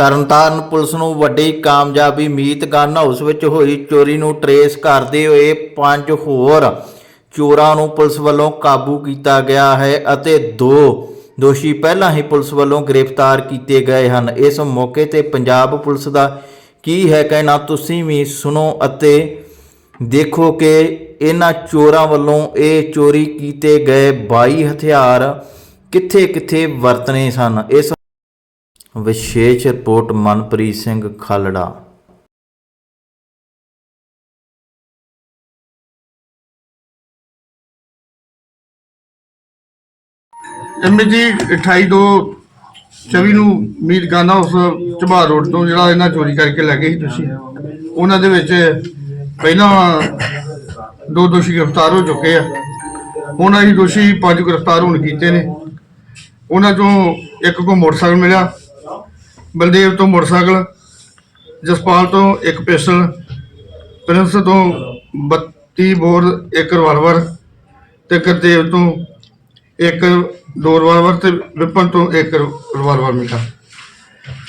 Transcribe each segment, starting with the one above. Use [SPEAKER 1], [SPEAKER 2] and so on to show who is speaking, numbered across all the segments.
[SPEAKER 1] Tarn Taran police ਨੂੰ ਵੱਡੀ ਕਾਮਯਾਬੀ ਮੀਤ ਗਨ ਹਾਊਸ ਵਿੱਚ ਹੋਈ। ਚੋਰੀ ਨੂੰ ਟਰੇਸ ਕਰਦੇ ਹੋਏ ਪੰਜ ਹੋਰ ਚੋਰਾਂ ਨੂੰ ਪੁਲਿਸ ਵੱਲੋਂ ਕਾਬੂ ਕੀਤਾ ਗਿਆ ਹੈ ਅਤੇ ਦੋ ਦੋਸ਼ੀ ਪਹਿਲਾਂ ਹੀ ਪੁਲਿਸ ਵੱਲੋਂ ਗ੍ਰਿਫਤਾਰ ਕੀਤੇ ਗਏ ਹਨ। ਇਸ ਮੌਕੇ ਤੇ ਪੰਜਾਬ ਪੁਲਿਸ ਦਾ ਕੀ ਹੈ ਕਹਿਣਾ ਤੁਸੀਂ ਵੀ ਸੁਣੋ ਅਤੇ ਦੇਖੋ ਕਿ ਇਹਨਾਂ ਚੋਰਾਂ ਵੱਲੋਂ ਇਹ ਚੋਰੀ ਕੀਤੇ ਗਏ 22 ਹਥਿਆਰ ਕਿੱਥੇ-ਕਿੱਥੇ ਵਰਤਨੇ ਸਨ। ਇਸ ਵਿਸ਼ੇਸ਼ ਰਿਪੋਰਟ ਮਨਪ੍ਰੀਤ ਸਿੰਘ ਖਾਲੜਾ।
[SPEAKER 2] ਐਮਜੀ 28 ਤੋਂ 24 ਨੂੰ ਮੀਰ ਗਾਨਾ ਉਸ ਝਬਾਰ ਰੋਡ ਤੋਂ ਜਿਹੜਾ ਇਹਨਾਂ ਚੋਰੀ ਕਰਕੇ ਲੈ ਗਏ ਸੀ ਤੁਸੀਂ, ਉਹਨਾਂ ਦੇ ਵਿੱਚ ਪਹਿਲਾਂ ਦੋ ਦੋਸ਼ੀ ਗ੍ਰਿਫਤਾਰ ਹੋ ਚੁੱਕੇ ਆ। ਹੁਣ ਅਸੀਂ ਦੋਸ਼ੀ ਪੰਜ ਗ੍ਰਿਫਤਾਰ ਹੋਣ ਕੀਤੇ ਨੇ। ਉਹਨਾਂ ਚੋਂ ਇੱਕ ਕੋ ਮੋਟਰਸਾਈਕਲ ਮਿਲਿਆ ਬਲਦੇਵ ਤੋਂ ਮੋਟਰਸਾਈਕਲ, ਜਸਪਾਲ ਤੋਂ ਇੱਕ ਪਿਸਟਲ, ਪ੍ਰਿੰਸ ਤੋਂ 32 ਬੋਰ, ਇੱਕ ਰਿਵਾਲਵਰ ਤੇ ਗੁਰਦੇਵ ਤੋਂ ਇੱਕ, ਦੋ ਰਿਵਾਲਵਰ ਤੇ ਵਿਪਨ ਤੋਂ ਇੱਕ ਰਿਵਾਲਵਰ ਮਿਲਿਆ।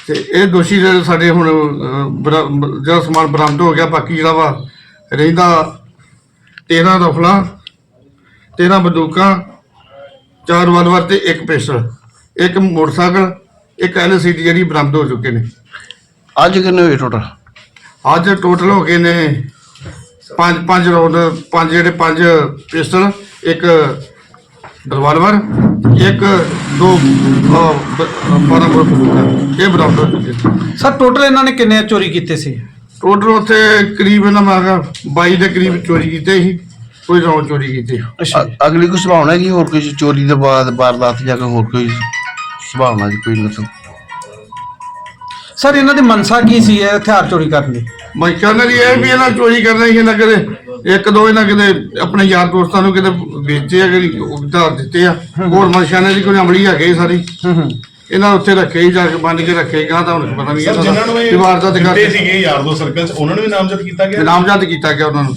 [SPEAKER 2] ਤੇ ਇਹ ਦੋਸ਼ੀ ਜਿਹੜੇ ਸਾਡੇ ਹੁਣ ਬਰਾ- ਜਿਹੜਾ ਸਮਾਨ ਬਰਾਮਦ ਹੋ ਗਿਆ, ਬਾਕੀ ਜਿਹੜਾ ਵਾ, ਰਹਿੰਦਾ 13 ਰਫਲਾਂ 13 ਬੰਦੂਕਾਂ, ਚਾਰ ਰਿਵਾਲਵਰ ਤੇ ਇੱਕ ਪਿਸਟਲ, ਇੱਕ ਮੋਟਰਸਾਈਕਲ ਇੱਕ ਐਲਸੀਡੀ ਜਿਹੜੀ ਬਰਾਮਦ ਹੋ ਚੁੱਕੇ ਨੇ।
[SPEAKER 3] ਅੱਜ ਕਿੰਨੇ ਹੋਏ ਟੋਟਲ
[SPEAKER 2] ਅੱਜ ਟੋਟਲ ਹੋ ਗਏ ਨੇ ਪੰਜ ਪੰਜ ਰੌਂਡ ਪੰਜ ਜਿਹੜੇ ਪੰਜ ਪਿਸਟਲ ਇੱਕ ਰਿਵਾਲਵਰ ਇੱਕ ਦੋ ਬਾਰਾਂ ਬੋਰ ਬੰਦੂਕਾਂ ਇਹ ਬਰਾਮਦ ਹੋ ਚੁੱਕੇ
[SPEAKER 4] ਸਰ ਟੋਟਲ ਇਹਨਾਂ ਨੇ ਕਿੰਨੇ ਚੋਰੀ ਕੀਤੇ ਸੀ?
[SPEAKER 2] ਟੋਟਲ ਉੱਥੇ ਕਰੀਬ ਇਹਨਾਂ ਮੈਂ ਕਿਹਾ 22 ਦੇ ਕਰੀਬ ਚੋਰੀ ਕੀਤੇ ਸੀ ਕੋਈ ਰੌਂਡ ਚੋਰੀ ਕੀਤੀ।
[SPEAKER 3] ਅਗਲੀ ਕੋਈ ਸੰਭਾਵਨਾ ਹੈ ਕਿ ਹੋਰ ਕੋਈ ਚੋਰੀ ਦੇ ਬਾਅਦ ਵਾਰਦਾਤ ਜਾਂ ਕੋਈ ਹੋਰ ਕੋਈ ਸੰਭਾਵਨਾ ਦੀ ਕੋਈ ਨਸਲ।
[SPEAKER 4] ਸਰ ਇਹਨਾਂ ਦੀ ਮਨਸਾ ਕੀ ਸੀ ਇਹ ਹਥਿਆਰ ਚੋਰੀ ਕਰਨ ਦੀ?
[SPEAKER 2] ਮੈਂ ਕਹਿੰਦਾ ਜੀ ਇਹ ਵੀ ਇਹਨਾਂ ਚੋਰੀ ਕਰਨਾ ਹੀ ਇਹਨਾਂ ਕਦੇ ਇੱਕ ਦੋ ਇਹਨਾਂ ਕਿਤੇ ਆਪਣੇ ਯਾਰ ਦੋਸਤਾਂ ਨੂੰ ਕਿਤੇ ਵੇਚੇ ਆ ਕਿ ਉਧਾਰ ਦਿੱਤੇ ਆ। ਹੋਰ ਮਨਸ਼ਾਨੇ ਦੀ ਕੋਈ ਅਮਲੀ ਹੈਗੇ ਸਾਰੀ।
[SPEAKER 4] ਹੂੰ ਹੂੰ।
[SPEAKER 2] ਇਹਨਾਂ ਉੱਥੇ ਰੱਖੇ ਹੀ ਜਾ ਕੇ ਬੰਨ ਕੇ ਰੱਖੇ ਗਾਂ ਤਾਂ ਹੁਣ ਪਤਾ ਨਹੀਂ
[SPEAKER 5] ਸਰ ਜਿਨ੍ਹਾਂ ਨੂੰ
[SPEAKER 2] ਇਹਨਾਂ ਦਾ ਵਾਰਦਾਤ
[SPEAKER 5] ਦਿੱਤੇ ਸੀਗੇ ਯਾਰ ਦੋ ਸਰਕਲ ਚ ਉਹਨਾਂ ਨੂੰ ਵੀ ਨਾਮਜ਼ਦ ਕੀਤਾ ਗਿਆ?
[SPEAKER 2] ਨਾਮਜ਼ਦ ਕੀਤਾ ਗਿਆ ਉਹਨਾਂ ਨੂੰ।